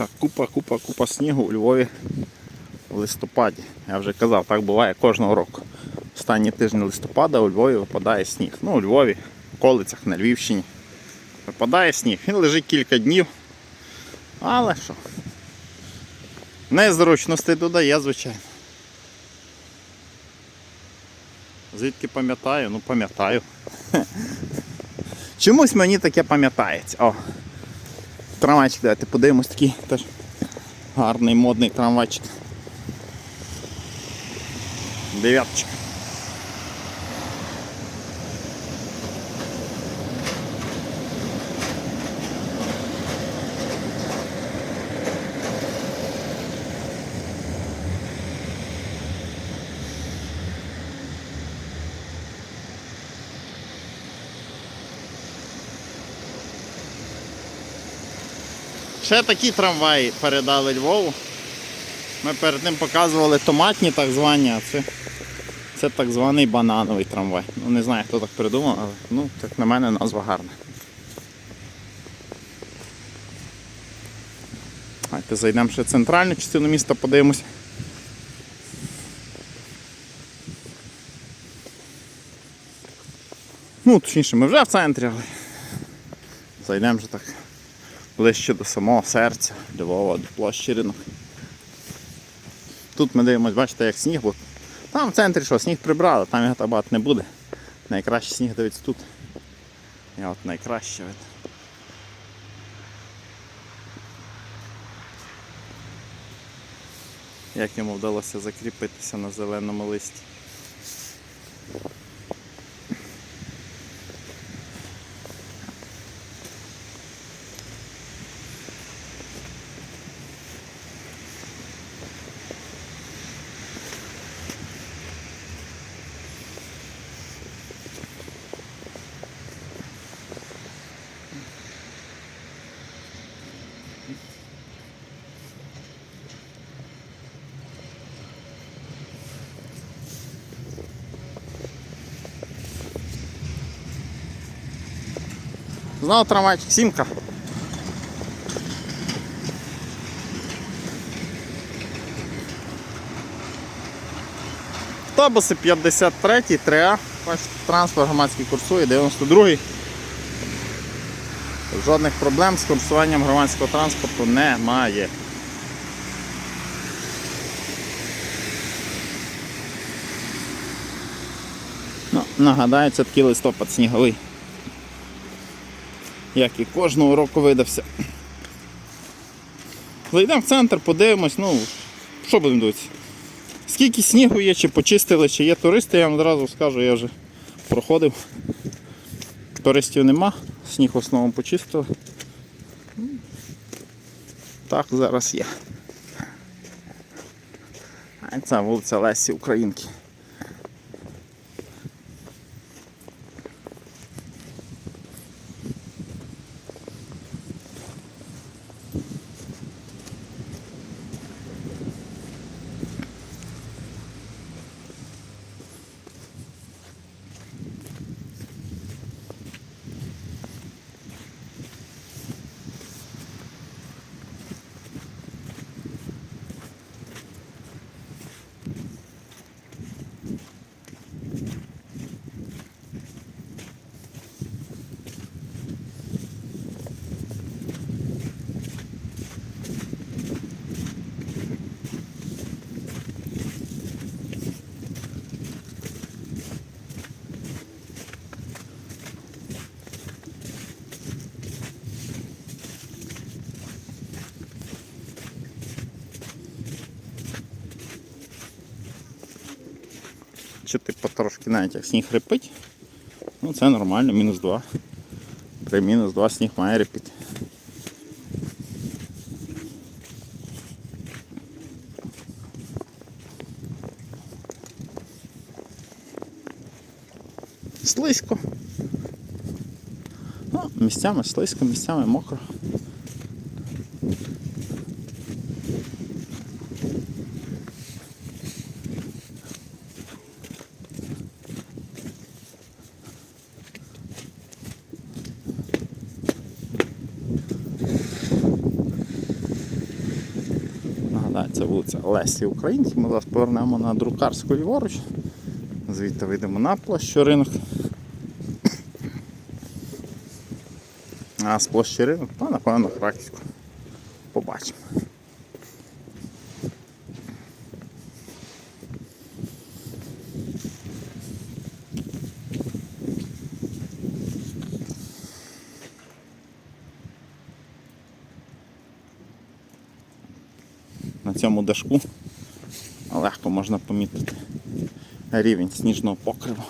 Ще купа, купа, купа снігу у Львові в листопаді. Я вже казав, так буває кожного року. Останні тижні листопада у Львові випадає сніг. Ну, у Львові, в околицях, на Львівщині. Випадає сніг. Він лежить кілька днів. Але що? Незручностей додає, звичайно. Звідки пам'ятаю? Ну пам'ятаю. Чомусь мені таке пам'ятається. О. Трамвайчик, давайте подивимось такий теж гарний модний трамвайчик. Дев'яточка. Ще такі трамваї передали Львову. Ми перед ним показували томатні так звані, а це, це так званий банановий трамвай. Ну не знаю, хто так придумав, але ну, так на мене назва гарна. Давайте зайдемо ще в центральну частину міста, подивимося. Ну, точніше, ми вже в центрі, але зайдемо вже так ближче до самого серця Львова, до площі ринок. Тут ми дивимося, бачите, як сніг, бо там в центрі що, сніг прибрали, там його так багато не буде. Найкращий сніг дивиться тут. І от найкраще видно. Як йому вдалося закріпитися на зеленому листі. Знову трамвайчик, сімка. Автобуси 53, 3А, бачите, транспорт громадський курсує, 92-й. Жодних проблем з курсуванням громадського транспорту немає. Ну, нагадаю, це такий листопад сніговий як і кожного року видався. Зайдемо в центр, подивимось, ну, що будемо дивитися? Скільки снігу є, чи почистили, чи є туристи, я вам одразу скажу, я вже проходив. Туристів нема, сніг в основному почистили. Так, зараз є. Це вулиця Лесі Українки. Чи ти потрошки навіть як сніг репить, ну це нормально, мінус 2. При мінус 2 сніг має репити. Слизько. Ну, місцями слизько, місцями мокро. Це вулиця Лесі Українки. Ми зараз повернемо на друкарську ліворуч. Звідти вийдемо на площу ринок. А з площі ринок, то напевно практику. Побачимо. На цьому дашку легко можна помітити рівень сніжного покриву.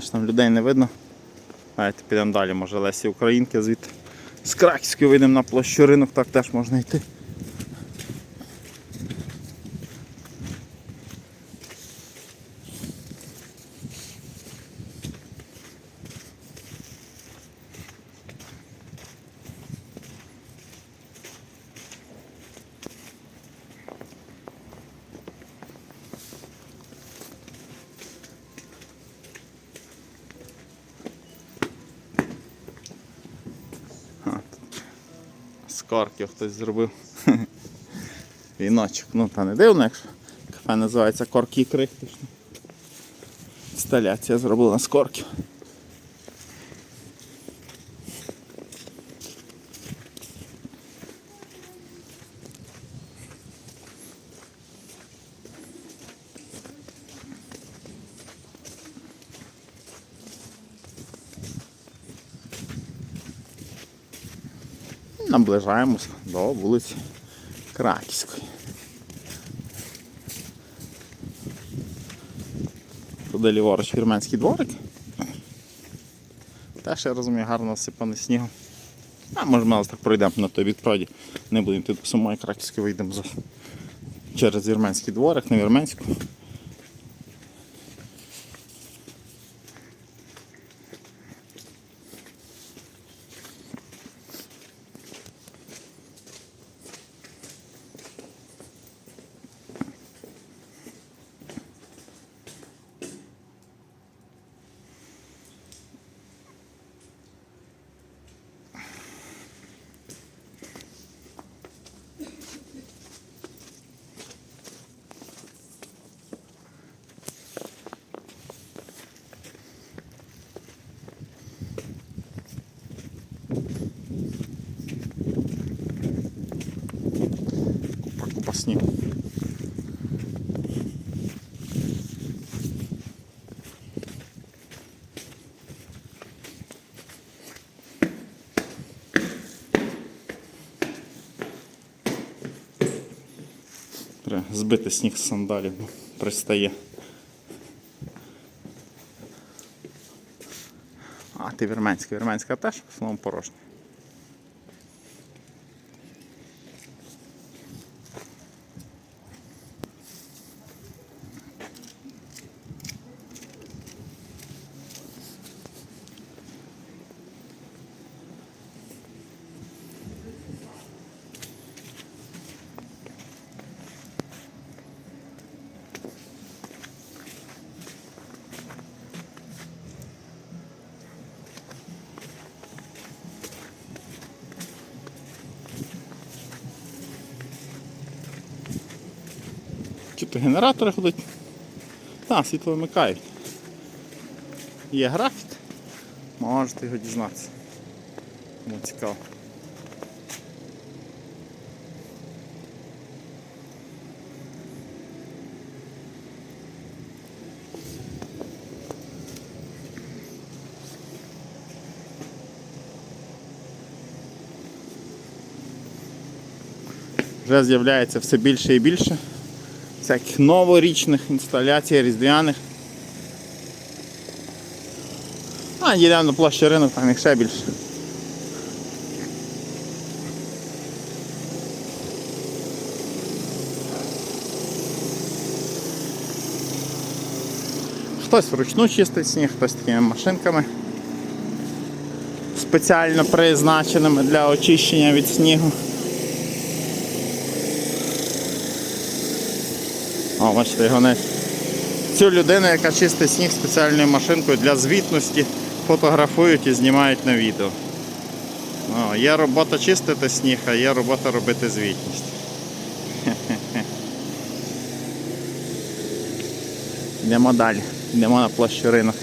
Що там людей не видно. Давайте підемо далі, може Лесі Українки звідти. З Краківської вийдемо на площу ринок, так теж можна йти. З хтось зробив. Віночок. Ну та не дивно, якщо кафе називається корки крихти. Інсталяція зроблена з корків. Наближаємось до вулиці Краківської. Туди ліворуч вірменський дворик. Теж я розумію, гарно осипаний снігом. А може ми так пройдемо на той бік пройді. Не будемо до самої Краківської, вийдемо через вірменський дворик, на вірменську. Снігу. Треба збити сніг з сандалів, бо пристає. А, ти вірменська. Вірменська теж в порожня. Чи то генератори ходять? Так, світло вимикають. Є графік, можете його дізнатися. Кому цікаво. Вже з'являється все більше і більше всяких новорічних інсталяцій, різдвяних. А, на площу ринок, там їх ще більше. Хтось вручну чистить сніг, хтось такими машинками спеціально призначеними для очищення від снігу. О, бачите, вони цю людину, яка чистить сніг спеціальною машинкою для звітності, фотографують і знімають на відео. О, є робота чистити сніг, а є робота робити звітність. Йдемо далі. Йдемо на площу ринок.